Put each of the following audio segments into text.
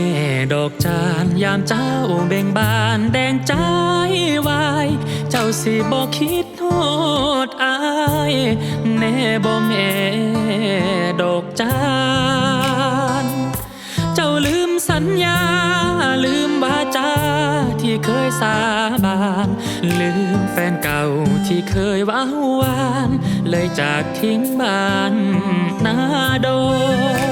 แม่ดอกจานยามเจ้าเบ่งบานแดงใจวาย เจ้าสิบอกคิดโทษอายแน่บ่แม่ดอกจานเจ้าลืมสัญญา ลืมวาจาที่เคยสาบาน ลืมแฟนเก่าที่เคยว้าววาน เลยจากทิ้งบ้านนาโดน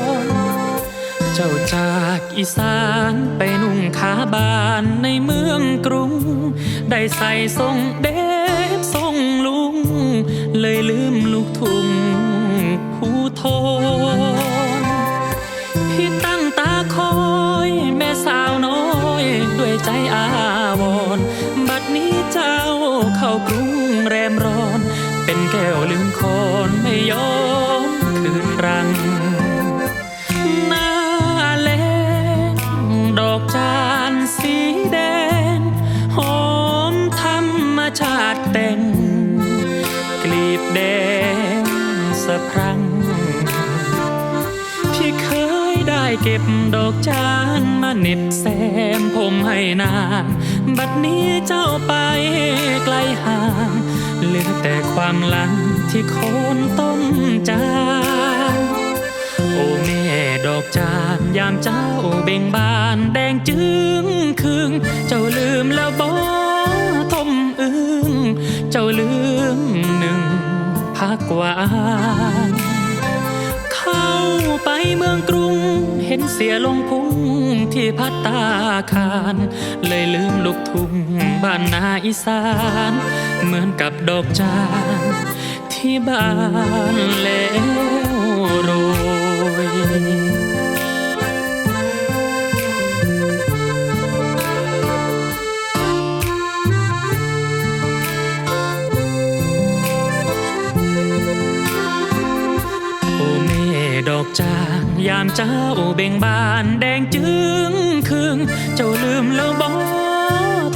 เจ้าจากอีสานไปนุ่งขาบานในเมืองกรุง ได้ใส่ทรงเดฟทรงลุง เลยลืมลูกทุ่งผู้โทนพี่ตั้งตาคอยแม่สาวน้อยด้วยใจอาวรบัดนี้เจ้าเข้ากรุงแรมร้อน เป็นแก้วลืมคอนไม่ยอมคืนรัง ชาติแต่งกลีบแดงสะพรังพี่เคยได้เก็บดอกจานมาเน็บแซมผมให้นานบัดนี้เจ้าไปไกลห่างเหลือแต่ความลังที่โคนต้นจานโอ้แม่ดอกจานยามเจ้าเบ่งบานแดงจึงคืงเจ้าลืมแล้วบ่ท กหวาเข้าไปเมืองกรุง เห็นเสียลงพุงที่พัดตาคาร เลยลืมลูกทุ่งบ้านนาอีสาน เหมือนกับดอกจานที่บ้านแล้วโรย ดอกจางยามเจ้าเบ่งบานแดงจึงคืงเจ้าลืมแล้วบ่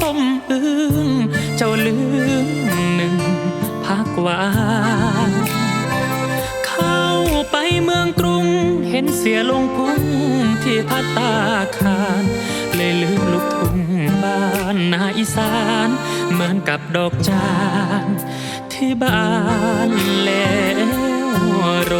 ต้มอึ้งเจ้าลืมหนึ่งพักวานเข้าไปเมืองกรุง เห็นเสียลงพุงที่พัตตาคารเลยลืมลูกทุ่งบ้านนาอีสาน เหมือนกับดอกจานที่บ้านแล้วโร